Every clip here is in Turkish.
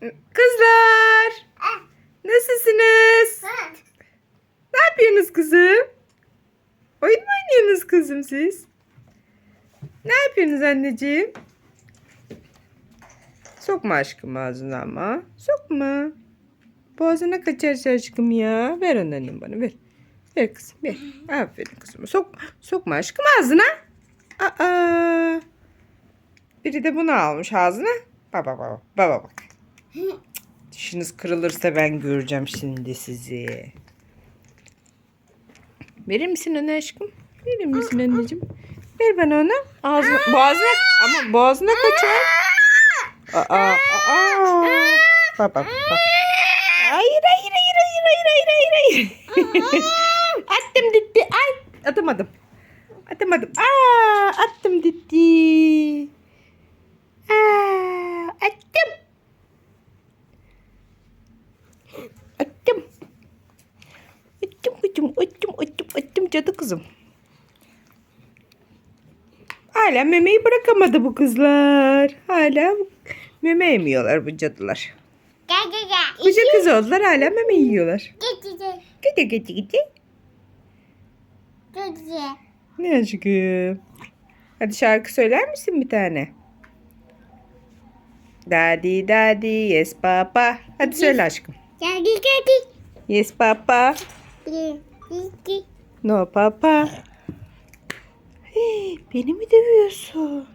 Kızlar. Nasılsınız? Ne yapıyorsunuz kızım? Oyun mu oynuyorsunuz kızım siz? Ne yapıyorsunuz anneciğim? Sokma aşkım ağzına ama. Sokma. Boğazına kaçar aşkım ya. Ver onu annem bana ver. Ver kızım ver. Aferin kızım. Sok, sokma aşkım ağzına. Aa. Biri de bunu almış ağzına. Baba baba baba bak. Dişiniz kırılırsa ben göreceğim şimdi sizi. Verir misin onu aşkım? Verir misin anneciğim? Ver bana onu. Ağzına, boğazına ama boğazına kaçar. Aa, aa, aa. Bak bak bak. Hayır hayır hayır hayır hayır hayır hayır hayır. attım gitti. Ay atamadım. Atamadım. Aa attım gitti. Aa attım. Attım. Attım kızım. Attım attım attım cadı kızım. Hala memeyi bırakamadı bu kızlar. Hala meme yemiyorlar bu cadılar. Gel gel gel. Koca kız oldular hala meme yiyorlar. Gel gel gel. Gidi gidi. Gel gel. Ne aşkım? Hadi şarkı söyler misin bir tane? Daddy daddy yes papa. Hadi söyle aşkım. Gel gel. Yes papa. No papa. Hey, beni mi dövüyorsun?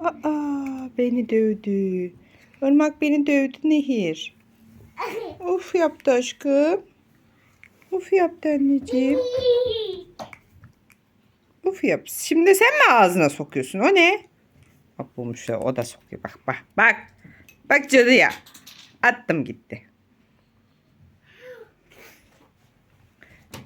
Aa, beni dövdü. Irmak beni dövdü Nehir. Of yaptı aşkım. Of yaptı anneciğim. Uf yap. Şimdi sen mi ağzına sokuyorsun? O ne? Bak bulmuş ya, o da sokuyor. Bak bak bak. Bak cadıya. Attım gitti.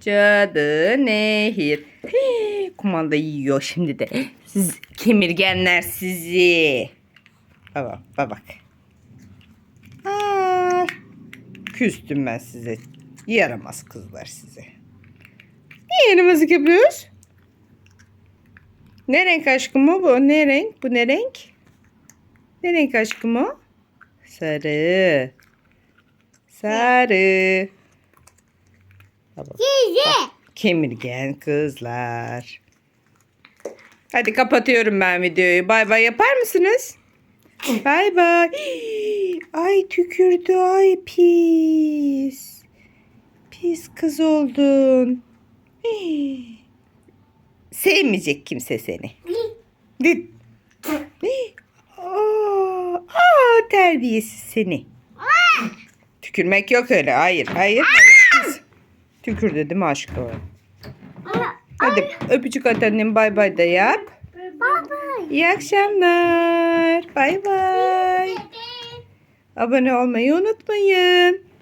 Cadı nehir. Hii, kumanda yiyor şimdi de. Siz kemirgenler sizi. Bak bak bak. Aa, küstüm ben size. Yaramaz kızlar size. Niye yaramazlık yapıyoruz? Ne renk aşkım o bu? Ne renk? Bu ne renk? Ne renk aşkım o? Sarı. Sarı. Gel Kemirgen kızlar. Hadi kapatıyorum ben videoyu. Bay bay yapar mısınız? Bay bay. Ay tükürdü ay pis. Pis kız oldun. Sevmeyecek kimse seni. Dit. Hii. Aa, aa, terbiyesiz seni. Tükürmek yok öyle. Hayır, hayır, hayır. Tükür dedim aşkım. Hadi öpücük at annem bay bay da yap. Baba. İyi akşamlar. Bay bay. Abone olmayı unutmayın.